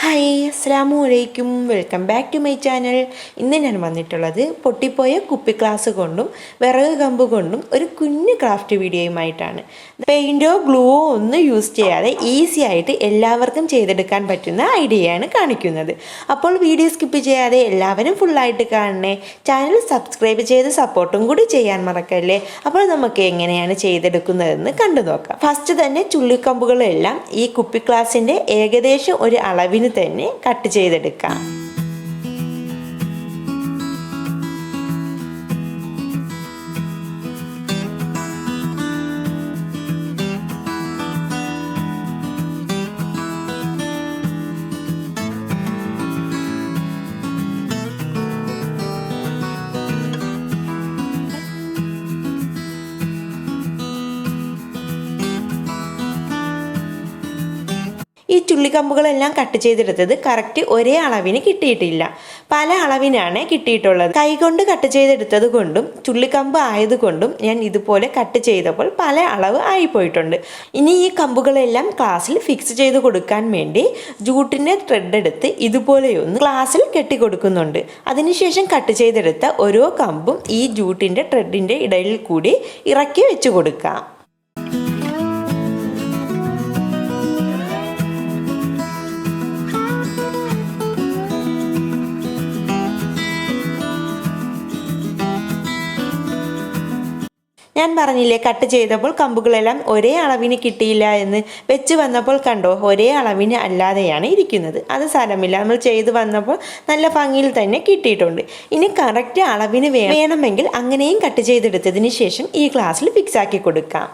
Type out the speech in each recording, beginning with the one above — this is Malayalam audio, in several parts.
ഹായ് അസ്സാമു അലൈക്കും welcome back to my channel. ഇന്ന് ഞാൻ വന്നിട്ടുള്ളത് പൊട്ടിപ്പോയ കുപ്പി ഗ്ലാസ് കൊണ്ടും വിറക് കമ്പ് കൊണ്ടും ഒരു കുഞ്ഞു ക്രാഫ്റ്റ് വീഡിയോയുമായിട്ടാണ്. പെയിന്റോ ഗ്ലൂവോ ഒന്നും യൂസ് ചെയ്യാതെ ഈസി ആയിട്ട് എല്ലാവർക്കും ചെയ്തെടുക്കാൻ പറ്റുന്ന ഐഡിയയാണ് കാണിക്കുന്നത്. അപ്പോൾ വീഡിയോ സ്കിപ്പ് ചെയ്യാതെ എല്ലാവരും ഫുള്ളായിട്ട് കാണണേ. ചാനൽ സബ്സ്ക്രൈബ് ചെയ്ത് സപ്പോർട്ടും കൂടി ചെയ്യാൻ മറക്കല്ലേ? അപ്പോൾ നമുക്ക് എങ്ങനെയാണ് ചെയ്തെടുക്കുന്നതെന്ന് കണ്ടു നോക്കാം ഫസ്റ്റ് തന്നെ ചുള്ളിക്കമ്പുകളെല്ലാം ഈ കുപ്പി ഗ്ലാസിന്റെ ഏകദേശം ഒരു അളവിന് തന്നെ കട്ട് ചെയ്തെടുക്കാം. ഈ ചുള്ളിക്കമ്പുകളെല്ലാം കട്ട് ചെയ്തെടുത്തത് കറക്റ്റ് ഒരേ അളവിന് കിട്ടിയിട്ടില്ല. പല അളവിനാണ് കിട്ടിയിട്ടുള്ളത്. കൈകൊണ്ട് കട്ട് ചെയ്തെടുത്തത് കൊണ്ടും ചുള്ളിക്കമ്പ് ആയതുകൊണ്ടും ഞാൻ ഇതുപോലെ കട്ട് ചെയ്തപ്പോൾ പല അളവ് ആയിപ്പോയിട്ടുണ്ട്. ഇനി ഈ കമ്പുകളെല്ലാം ക്ലാസ്സിൽ ഫിക്സ് ചെയ്ത് കൊടുക്കാൻ വേണ്ടി ജൂട്ടിന്റെ ത്രെഡ് എടുത്ത് ഇതുപോലെയൊന്ന് ക്ലാസ്സിൽ കെട്ടിക്കൊടുക്കുന്നുണ്ട് അതിനുശേഷം കട്ട് ചെയ്തെടുത്ത ഓരോ കമ്പും ഈ ജൂട്ടിന്റെ ത്രെഡിന്റെ ഇടയിൽ കൂടി ഇറക്കി വെച്ച് കൊടുക്കാം. ഞാൻ പറഞ്ഞില്ലേ കട്ട് ചെയ്തപ്പോൾ കമ്പുകളെല്ലാം ഒരേ അളവിന് കിട്ടിയില്ല എന്ന്. വെച്ച് വന്നപ്പോൾ കണ്ടോ ഒരേ അളവിന് അല്ലാതെയാണ് ഇരിക്കുന്നത്. അത് സാരമില്ല. നമ്മൾ ചെയ്ത് വന്നപ്പോൾ നല്ല ഭംഗിയിൽ തന്നെ കിട്ടിയിട്ടുണ്ട്. ഇനി കറക്റ്റ് അളവിന് വേണമെങ്കിൽ അങ്ങനെയും കട്ട് ചെയ്തെടുത്തതിന് ശേഷം ഈ ക്ലാസ്സിൽ ഫിക്സ് ആക്കി കൊടുക്കാം.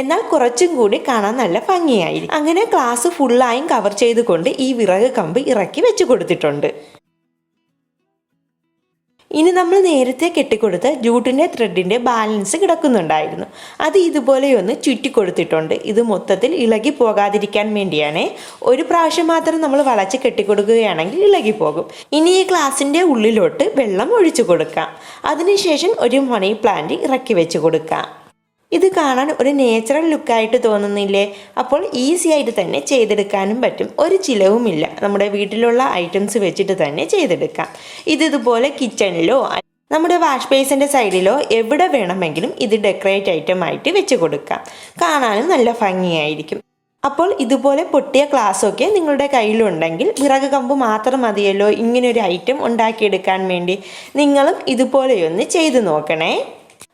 എന്നാൽ കുറച്ചും കൂടി കാണാൻ നല്ല ഭംഗിയായിരിക്കും. അങ്ങനെ ക്ലാസ് ഫുള്ളായും കവർ ചെയ്തുകൊണ്ട് ഈ വിറക് കമ്പ് ഇറക്കി വെച്ച് കൊടുത്തിട്ടുണ്ട്. ഇനി നമ്മൾ നേരത്തെ കെട്ടിക്കൊടുത്ത ജൂട്ടിന്റെ ത്രെഡിന്റെ ബാലൻസ് കിടക്കുന്നുണ്ടായിരുന്നു. അത് ഇതുപോലെയൊന്ന് ചുറ്റി കൊടുത്തിട്ടുണ്ട് ഇത് മൊത്തത്തിൽ ഇളകി പോകാതിരിക്കാൻ വേണ്ടിയാണ്. ഒരു പ്രാവശ്യം മാത്രം നമ്മൾ വളച്ച് കെട്ടിക്കൊടുക്കുകയാണെങ്കിൽ ഇളകി പോകും. ഇനി ഈ ഗ്ലാസിന്റെ ഉള്ളിലോട്ട് വെള്ളം ഒഴിച്ചു കൊടുക്കാം. അതിനുശേഷം ഒരു മണി പ്ലാന്റ് ഇറക്കി വെച്ച് കൊടുക്കാം. ഇത് കാണാൻ ഒരു നേച്ചുറൽ ലുക്കായിട്ട് തോന്നുന്നില്ലേ? അപ്പോൾ ഈസി ആയിട്ട് തന്നെ ചെയ്തെടുക്കാനും പറ്റും. ഒരു ചിലവുമില്ല. നമ്മുടെ വീട്ടിലുള്ള ഐറ്റംസ് വെച്ചിട്ട് തന്നെ ചെയ്തെടുക്കാം. ഇത് ഇതുപോലെ കിച്ചണിലോ നമ്മുടെ വാഷ് ബേസിന്റെ സൈഡിലോ എവിടെ വേണമെങ്കിലും ഇത് ഡെക്കറേറ്റ് ഐറ്റം ആയിട്ട് വെച്ച് കൊടുക്കാം. കാണാനും നല്ല ഭംഗിയായിരിക്കും. അപ്പോൾ ഇതുപോലെ പൊട്ടിയ ഗ്ലാസ്സൊക്കെ നിങ്ങളുടെ കയ്യിലുണ്ടെങ്കിൽ വിറക് കമ്പ് മാത്രം മതിയല്ലോ. ഇങ്ങനൊരു ഐറ്റം ഉണ്ടാക്കിയെടുക്കാൻ വേണ്ടി. നിങ്ങളും ഇതുപോലെയൊന്ന് ചെയ്തു നോക്കണേ.